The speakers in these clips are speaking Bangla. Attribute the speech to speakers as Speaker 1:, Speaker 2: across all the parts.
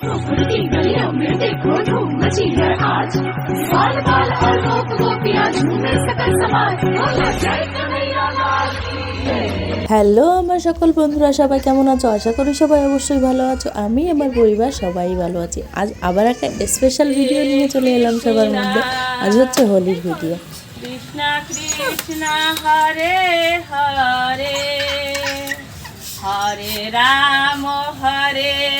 Speaker 1: प्रकृति गलियों में देखो धूम मची है आज बाल बाल और गोप गोपियां झूमे सकल समाज बोलो जय कन्हैया लाल की जय।
Speaker 2: হ্যালো আমার সকল বন্ধুরা সবাই কেমন আছো আশা করি সবাই অবশ্যই ভালো আছো আমি আমার পরিবার সবাই ভালো আছি আজ আবার একটা স্পেশাল ভিডিও নিয়ে চলে এলাম সবার মধ্যে আজ হচ্ছে হোলির ভিডিও
Speaker 3: কৃষ্ণ কৃষ্ণ হরে হরে হরে রাম হরে রাম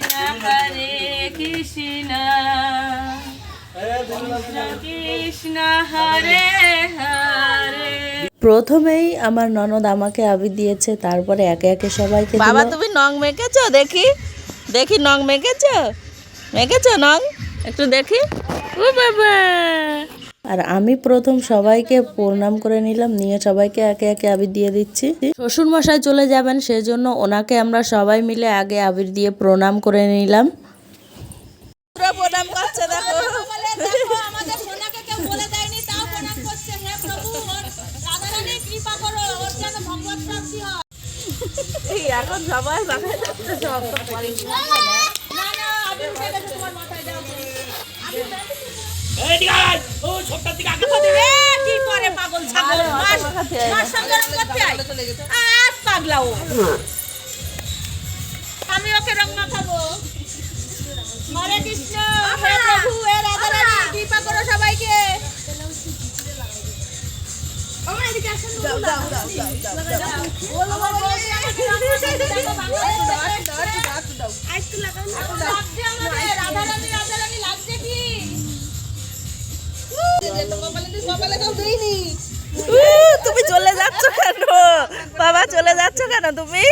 Speaker 3: হরে কৃষ্ণ। কৃষ্ণ কৃষ্ণ হরে হরে।
Speaker 2: প্রথমেই আমার ননদ আমাকে আবি দিয়েছে তারপরে একে একে সবাইকে
Speaker 3: বাবা তুমি নং মেখেছো? দেখি দেখি নং মেখেছো? মেখেছো নং একটু দেখি। ও বাবা!
Speaker 2: আর আমি প্রথম সবাইকে প্রণাম করে নিলাম নিয়ে সবাইকে একে একে আবির দিয়ে দিচ্ছি। শ্বশুর মশাই চলে যাবেন সেজন্য ওনাকে আমরা সবাই মিলে আগে আবির দিয়ে প্রণাম করে নিলাম।
Speaker 3: প্রণাম করছে দেখো।
Speaker 4: আমাদের সোনাকে কেউ বলে দেয়নি তাও প্রণাম করছে হে প্রভু রাধারানী কৃপা করো ওর যেন ভগবত প্রাপ্তি হয়
Speaker 3: এই এখন সবাই যাচ্ছে সব।
Speaker 4: না না আমি উঠে গেছে। আমি ওকে রং মাখাবো হরে কৃষ্ণ হে প্রভু হে রাধারানী কৃপা করো সবাইকে আমার এদিকে
Speaker 3: তুমি চলে যাচ্ছ কেন? বাবা চলে যাচ্ছ কেন তুমি?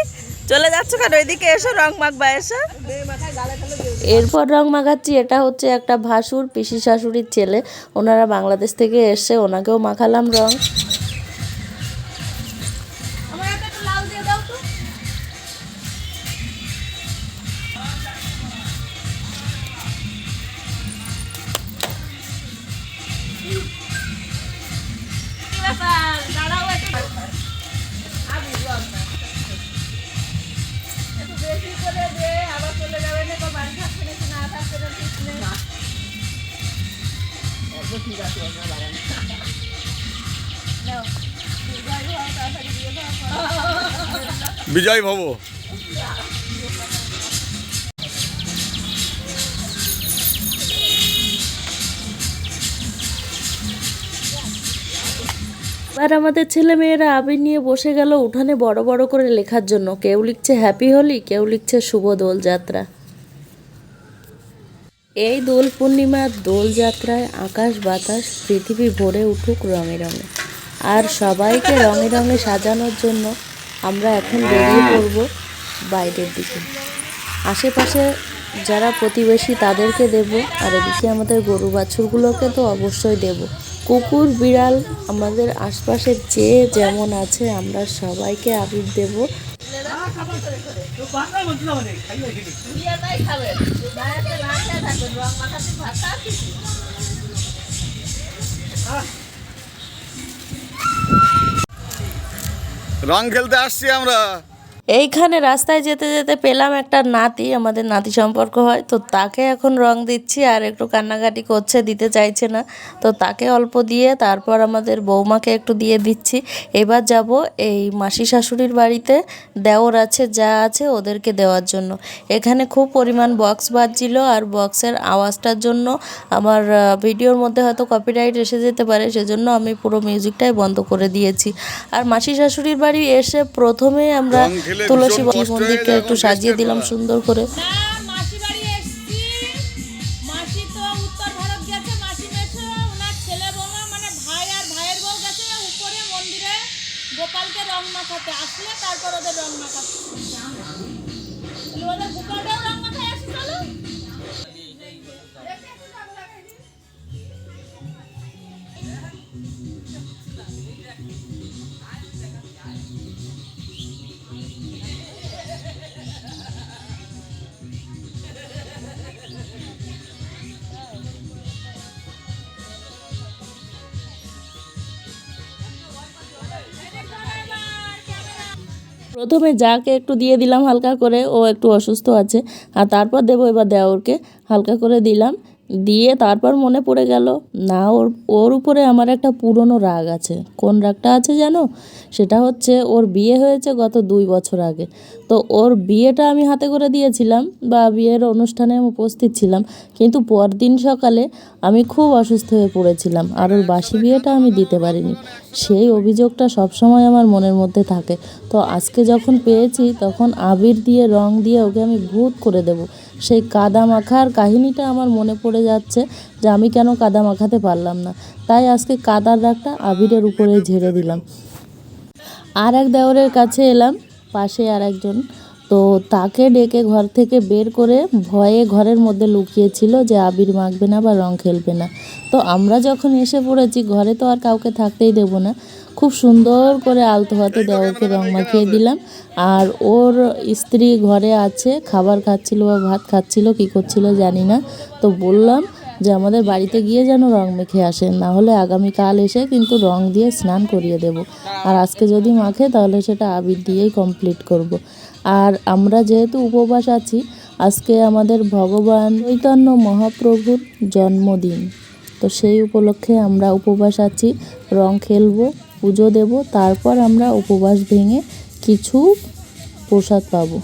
Speaker 3: চলে যাচ্ছ কেন? এদিকে এসো রং মাখবা এসো।
Speaker 2: এরপর রং মাখাচ্ছি এটা হচ্ছে একটা ভাসুর পিসি শাশুড়ির ছেলে। ওনারা বাংলাদেশ থেকে এসে ওনাকেও মাখালাম রং।
Speaker 5: বিজয় ভব
Speaker 2: আর আমাদের ছেলে মেয়েরা আবির নিয়ে বসে গেল উঠানে বড় বড় করে লেখার জন্য। কেউ লিখছে হ্যাপি হোলি কেউ লিখছে শুভ দোলযাত্রা। এই দোল পূর্ণিমার দোলযাত্রায় আকাশ বাতাস পৃথিবী ভরে উঠুক রঙে রঙে। আর সবাইকে রঙে রঙে সাজানোর জন্য আমরা এখন বেরিয়ে পড়ব বাইরের দিকে। আশেপাশে যারা প্রতিবেশী তাদেরকে দেব, আর এদিকে আমাদের গরু বাছুরগুলোকে তো অবশ্যই দেব। কুকুর, বিড়াল, আমাদের আশপাশে যে যেমন আছে আমরা সবাইকে আবির দেব।
Speaker 5: রং খেলতে আসছি আমরা।
Speaker 2: এইখানে রাস্তায় যেতে যেতে পেলাম একটা নাতি, আমাদের নাতি সম্পর্ক হয়, তো তাকে এখন রং দিচ্ছি আর একটু কান্নাকাটি করছে, দিতে চাইছে না। তো তাকে অল্প দিয়ে তারপর আমাদের বৌমাকে একটু দিয়ে দিচ্ছি। এবার যাব এই মাসি শাশুড়ির বাড়িতে, দেওর আছে, যা আছে ওদেরকে দেওয়ার জন্য। এখানে খুব পরিমাণ বক্স বাজছিল আর বক্সের আওয়াজটার জন্য আমার ভিডিওর মধ্যে হয়তো কপিরাইট এসে যেতে পারে, সেজন্য আমি পুরো মিউজিকটাই বন্ধ করে দিয়েছি। আর মাসি শাশুড়ির বাড়ি এসে প্রথমে আমরা তুলসী মন্দিরকে একটু সাজিয়ে দিলাম সুন্দর করে।
Speaker 4: না মাসি বাড়ি মাসি তো উত্তর ভারত গেছে মাসি মেশো ওনার ছেলে বৌমা মানে ভাই আর ভাইয়ের বউ গেছে উপরে মন্দিরে গোপালকে রং মাখাতে। আসলে তারপর ওদের রং মাখাতে।
Speaker 2: প্রথমে যাকে একটু দিয়ে দিলাম হালকা করে, ও একটু অসুস্থ আছে, আর তারপর দেবো এবার দেওরকে, হালকা করে দিলাম। দিয়ে তারপর মনে পড়ে গেল, না, ওর ওর উপরে আমার একটা পুরনো রাগ আছে। কোন রাগটা আছে জানো? সেটা হচ্ছে ওর বিয়ে হয়েছে গত দুই বছর আগে। তো ওর বিয়েটা আমি হাতে করে দিয়েছিলাম বা বিয়ের অনুষ্ঠানে উপস্থিত ছিলাম, কিন্তু পরদিন সকালে আমি খুব অসুস্থ হয়ে পড়েছিলাম আর ওর বাসি বিয়েটা আমি দিতে পারিনি। সেই অভিযোগটা সবসময় আমার মনের মধ্যে থাকে। তো আজকে যখন পেয়েছি, তখন আবির দিয়ে, রং দিয়ে ওকে আমি ভূত করে দেব। সেই কাদা মাখার কাহিনীটা আমার মনে পড়ে যাচ্ছে যে আমি কেন কাদা মাখাতে পারলাম না। তাই আজকে কাদার রাগটা আবিরের উপরে ঝেড়ে দিলাম। আর এক দেওরের কাছে এলাম, পাশে আর একজন। তো তাকে ডেকে ঘর থেকে বের করে ভয়ে ঘরের মধ্যে লুকিয়েছিল যে আবির মাখবে না বা রং খেলবে না। তো আমরা যখন এসে পড়েছি, ঘরে তো আর কাউকে থাকতেই দেবো না। খুব সুন্দর করে আলতো হাতে দেওরকে রং মাখিয়ে দিলাম। আর ওর স্ত্রী ঘরে আছে খাবার খাচ্ছিল বা ভাত খাচ্ছিল কী করছিল জানি না। তো বললাম যে আমাদের বাড়িতে গিয়ে যেন রং মেখে আসে না হলে আগামীকাল এসে কিন্তু রং দিয়ে স্নান করিয়ে দেব। আর আজকে যদি মাখে তাহলে সেটা আবির দিয়েই কমপ্লিট করব। আর আমরা যেহেতু উপবাস আছি আজকে আমাদের ভগবান চৈতন্য মহাপ্রভুর জন্মদিন। তো সেই উপলক্ষে আমরা উপবাস আছি রং খেলব। পুজো দেব তারপর আমরা উপবাস ভেঙে কিছু প্রসাদ পাবো।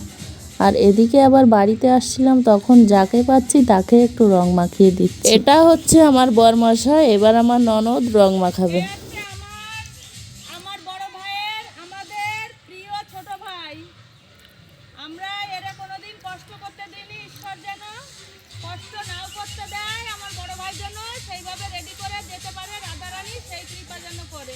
Speaker 2: আর এদিকে আবার বাড়িতে আসছিলাম তখন যাকে পাচ্ছি তাকে একটু রং মাখিয়ে দিচ্ছি। এটা হচ্ছে আমার বরমশা এবার আমার ননদ রং মাখাবে।
Speaker 4: আমার আমার বড় ভাইয়ের আমাদের প্রিয় ছোট ভাই। আমরা এরা কোনোদিন কষ্ট করতে দিইনি ঈশ্বর যেন কষ্ট নাও করতে দেয়। আমার বড় ভাই যেন সেইভাবে রেডি করে যেতে পারে রাধারানী সেই কৃপা যেন করে।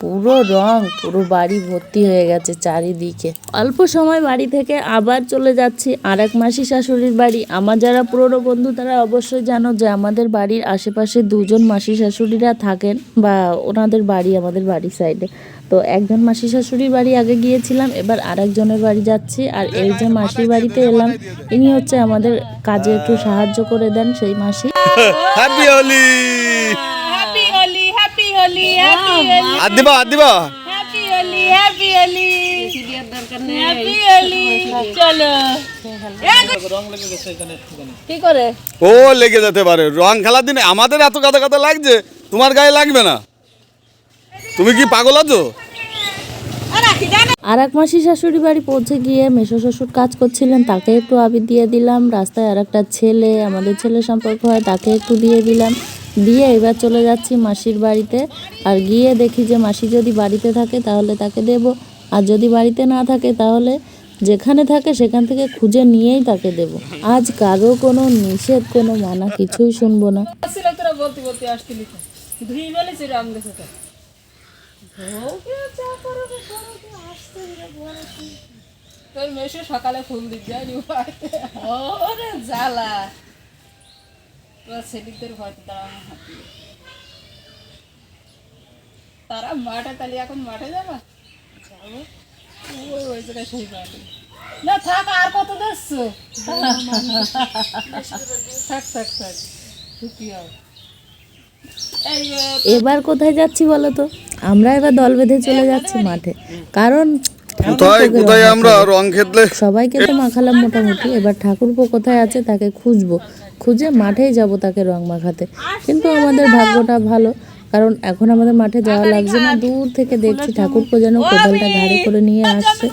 Speaker 2: পুরো রং, পুরো বাড়ি ভর্তি হয়ে গেছে চারিদিকে। অল্প সময় বাড়ি থেকে আবার চলে যাচ্ছি আর এক মাসি শাশুড়ির বাড়ি। আমার যারা পুরনো বন্ধু তারা অবশ্যই জানো যে আমাদের বাড়ির আশেপাশে দুজন মাসি শাশুড়িরা থাকেন বা ওনাদের বাড়ি আমাদের বাড়ির সাইডে তো একজন মাসি শাশুড়ির বাড়ি আগে গিয়েছিলাম, এবার আরেকজনের বাড়ি যাচ্ছি আর এই যে মাসির বাড়িতে এলাম, ইনি হচ্ছে আমাদের কাজে একটু সাহায্য করে দেন সেই মাসি।
Speaker 5: হ্যাপি হোলি
Speaker 4: হোলি হ্যাপি হোলি
Speaker 5: আর দিবা আর Diba
Speaker 4: happy Holi happy Holi happy Holi চলো
Speaker 2: কি করে?
Speaker 5: ও লেগে যেতে পারে। রং খেলার দিনে আমাদের এত কাদা কাদা লাগছে তোমার গায়ে লাগবে না। তুমি কি পাগল আছো?
Speaker 2: আর এক মাসি শাশুড়ি বাড়ি পৌঁছে গিয়ে মেশো শ্বশুর কাজ করছিলেন তাকে একটু আবির দিয়ে দিলাম। রাস্তায় আর একটা ছেলে আমাদের ছেলে সম্পর্ক হয় তাকে একটু দিয়ে দিলাম। দিয়ে এবার চলে যাচ্ছি মাসির বাড়িতে। আর গিয়ে দেখি যে মাসি যদি বাড়িতে থাকে তাহলে তাকে দেব। আর যদি বাড়িতে না থাকে তাহলে যেখানে থাকে সেখান থেকে খুঁজে নিয়েই তাকে দেব। আজ কারও কোনো নিষেধ, কোনো মানা কিছুই শুনব না।
Speaker 4: তোরা সকালে ফুল দিতে জ্বালা। তোর সেদিকদের মাঠে তাহলে এখন মাঠে যাবা? যাব। ওই ওই জায়গায় সেই মাঠে না থাক আর কত দেখছ? থাক থাক থাক। ছুটি হবে
Speaker 2: এবার কোথায় যাচ্ছি বলো তো? আমরা এবার দল বেঁধে চলে যাচ্ছি মাঠে। কারণ
Speaker 5: কোথায় কোথায় আমরা রং খেতলে
Speaker 2: সবাইকে তো মাখালাম মোটামুটি। এবার ঠাকুরপো কোথায় আছে তাকে খুঁজবো। খুঁজে মাঠেই যাব তাকে রং মাখাতে। কিন্তু আমাদের ভাগ্যটা ভালো কারণ এখন আমাদের মাঠে যাওয়া লাগছে না। দূর থেকে দেখছি ঠাকুরপো যেন কোদালটা ঘাড়ে করে নিয়ে আসছে।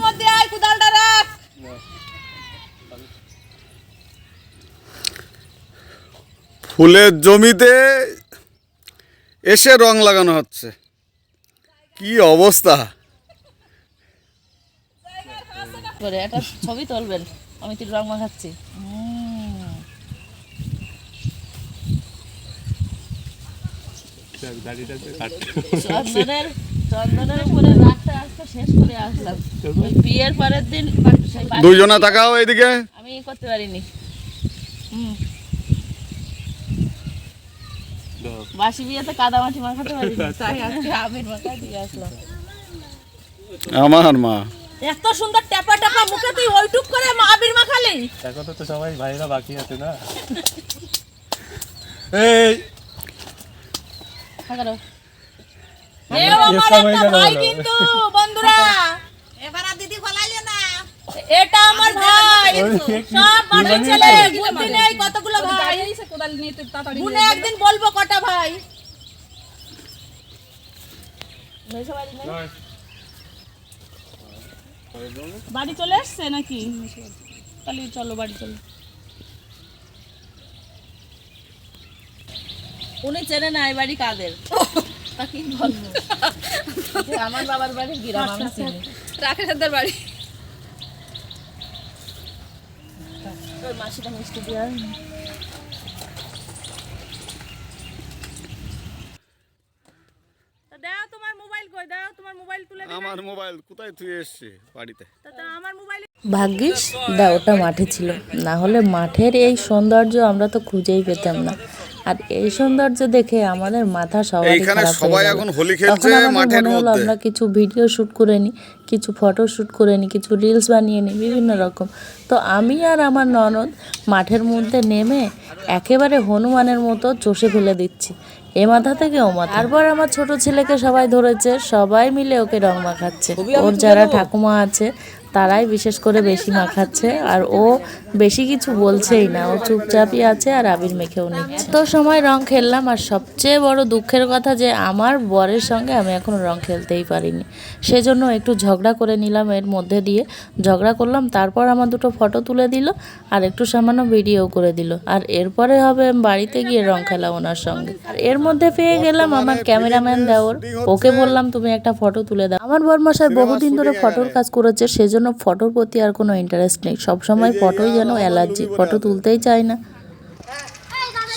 Speaker 5: ফুলের জমিতে এসে রং লাগানো হচ্ছে। কি অবস্থা?
Speaker 2: করে একটা ছবি তুলবেন। আমি তো রং মাখাচ্ছি। চন্দনের চন্দনের উপরে রাতটা আজকে শেষ করে আসলাম। বিয়ের পরের দিন সেই
Speaker 5: তাকাও এইদিকে।
Speaker 2: আমি করতে পারিনি। হুম। বাসি বিয়েতে কাদামাটি মাখাতে পারিনি তাই আজকে মাখা দিয়ে আসলাম।
Speaker 5: আমার মা।
Speaker 4: এত সুন্দর ট্যাপা ট্যাপা মুখে তুই ওইটুক করে মা- আবির মাখালি।
Speaker 6: এখন তো সবাই ভাইরা বাকি আছে না? এই
Speaker 2: থাকারো
Speaker 4: এও আমার
Speaker 6: সবাই
Speaker 4: একটা
Speaker 6: গেল
Speaker 4: ভাই
Speaker 6: বলো।
Speaker 4: কিন্তু বন্ধুরা। এবার দিদি ফলাইলে না। এটা আমার ভাই। সব বাড়ির ছেলে বুদ্ধি নেই কতগুলো ভাই। গুনে একদিন বলব কটা ভাই। বাড়ি চলে এসছে নাকি? তাহলে চলো বাড়ি চলো।
Speaker 2: উনি চেনে না এই বাড়ি কাদের। তা বলব আমার বাবার বাড়ি গ্রাম আমি চিনি।
Speaker 4: রাকেশের বাড়ি।
Speaker 2: তোর মাসিটা মিষ্টি দিয়ে আয়।
Speaker 4: দাও তোমার মোবাইল কই দাও তোমার মোবাইল তুলে
Speaker 5: আমার মোবাইল কোথায় তুই এসছি বাড়িতে?
Speaker 4: তা আমার মোবাইল
Speaker 2: ভাগ্যিস দাওটা মাঠে ছিল। না হলে মাঠের এই সৌন্দর্য আমরা তো খুঁজেই পেতাম না। আর এই সৌন্দর্য দেখে আমাদের মাথা সবারই
Speaker 5: এইখানে সবাই এখন হোলি খেলছে মাঠের
Speaker 2: মনে হলো
Speaker 5: মধ্যে।
Speaker 2: আমরা কিছু ভিডিও শ্যুট করে নিই কিছু ফটো শ্যুট করে নিই কিছু রিলস বানিয়ে নিই বিভিন্ন রকম। তো আমি আর আমার ননদ মাঠের মধ্যে নেমে একেবারে হনুমানের মতো চষে ফেলে দিচ্ছি এ মাথা থেকে ও মাথা। তারপর আমার ছোট ছেলেকে সবাই ধরেছে সবাই মিলে ওকে রং মাখাচ্ছে ওর যারা ঠাকুমা আছে তারাই বিশেষ করে বেশি মাখাচ্ছে, আর ও বেশি কিছু বলছেই না। ও চুপচাপই আছে আর আবির মেখেও নিচ্ছে। এত সময় রং খেললাম, আর সবচেয়ে বড় দুঃখের কথা যে আমার বরের সঙ্গে আমি এখনও রং খেলতেই পারিনি। সেজন্য একটু ঝগড়া করে নিলাম এর মধ্যে দিয়ে। ঝগড়া করলাম, তারপর আমার দুটো ফটো তুলে দিল আর একটু সামান্য ভিডিও করে দিল। আর এরপরে হবে বাড়িতে গিয়ে রং খেলা ওনার সঙ্গে। আর এর মধ্যে পেয়ে গেলাম আমার ক্যামেরাম্যান দেওর। ওকে বললাম, তুমি একটা ফটো তুলে দাও। আমার বরমশাই বহুদিন ধরে ফটোর কাজ করেছে, সেজন্য ফটোর প্রতি আর কোনো ইন্টারেস্ট নেই। সবসময় ফটোই যেন অ্যালার্জি ফটো তুলতেই চায় না।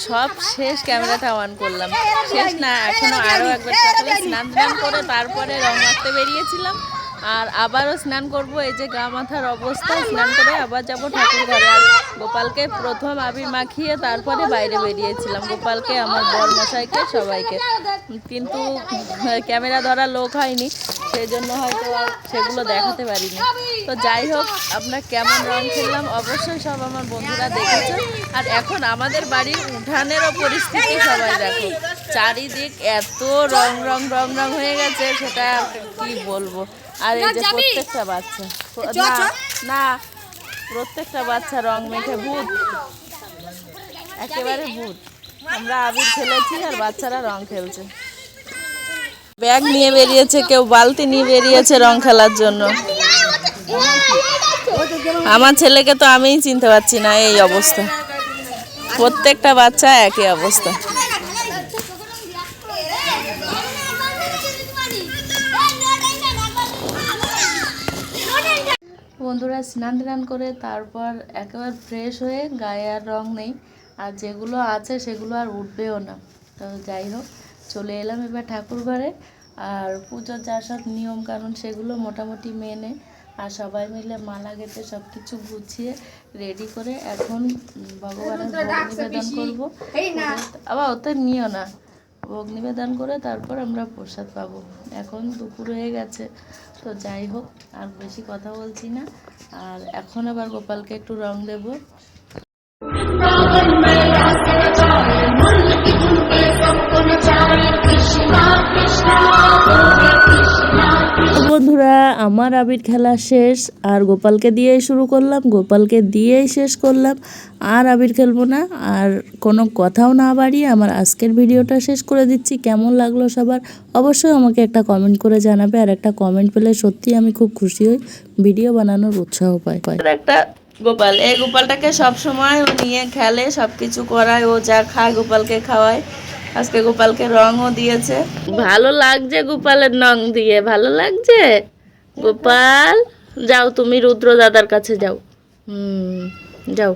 Speaker 2: সব শেষ ক্যামেরাটা অন করলাম। শেষ না, এখনও আরও একবার সকালে স্নান করে তারপরে রং মারতে বেরিয়েছিলাম। আর আবারও স্নান করব, এই যে গা মাথার অবস্থা, স্নান করে আবার যাব ঠাকুর ঘরে। আর গোপালকে প্রথম আবির মাখিয়ে তারপরে বাইরে বেরিয়েছিলাম। গোপালকে, আমার বর মশাইকে সবাইকে। কিন্তু ক্যামেরা ধরা লোক হয়নি সেই জন্য হয়তো সেগুলো দেখাতে পারিনি। তো যাই হোক, আমরা কেমন রং খেললাম, অবশ্যই সব আমার বন্ধুরা দেখেছে। আর এখন আমাদের বাড়ির উঠানেরও পরিস্থিতি সবাই দেখো। চারিদিক এত রং রং রং রং হয়ে গেছে সেটা কি বলব? আর এই যে প্রত্যেকটা বাচ্চা। না না প্রত্যেকটা বাচ্চা রং মেখে ভূত। একেবারে ভূত। আমরা আবির খেলেছি আর বাচ্চারা রং খেলছে। ব্যাগ নিয়ে বেরিয়েছে কেউ বালতি নিয়ে বেরিয়েছে রং খেলার জন্য। আমার ছেলেকে তো আমিই চিনতে পারছি না এই অবস্থা। প্রত্যেকটা বাচ্চা একই অবস্থা। বন্ধুরা স্নান টান করে তারপর একেবারে ফ্রেশ হয়ে গায়ে আর রং নেই। আর যেগুলো আছে সেগুলো আর উঠবেও না। তো যাই হোক চলে এলাম এবার ঠাকুর ঘরে। আর পুজোর যা সব নিয়ম কানুন সেগুলো মোটামুটি মেনে আর সবাই মিলে মালা গেঁথে সব কিছু গুছিয়ে রেডি করে এখন ভগবানের নিবেদন করব। আবার ওতে নিও না। ভোগ করে তারপর আমরা প্রসাদ পাবো। এখন দুপুর হয়ে গেছে, তো যাই হোক, আর বেশি কথা বলছি না। আর এখন আবার গোপালকে একটু রং দেবো। তো বন্ধুরা, আমার আবির খেলা শেষ, আর গোপালকে দিয়েই শুরু করলাম, গোপালকে দিয়েই শেষ করলাম, আর আবির খেলব না, আর কোনো কথাও না বাড়িয়ে আমার আজকের ভিডিওটা শেষ করে দিচ্ছি। কেমন লাগল সবার অবশ্যই আমাকে একটা কমেন্ট করে জানাবে, আর একটা কমেন্ট পেলে সত্যি আমি খুব খুশি হই, ভিডিও বানানোর উৎসাহ পাই। একটা গোপাল, এই গোপালটাকে সবসময় ও নিয়ে খেলে সব কিছু করায়, ও যা খায় গোপালকে খাওয়ায়। আজকে গোপালকে রঙও দিয়েছে। ভালো লাগছে গোপালের রং দিয়ে, ভালো লাগছে? গোপাল, যাও তুমি রুদ্র দাদার কাছে যাও। হুম, যাও।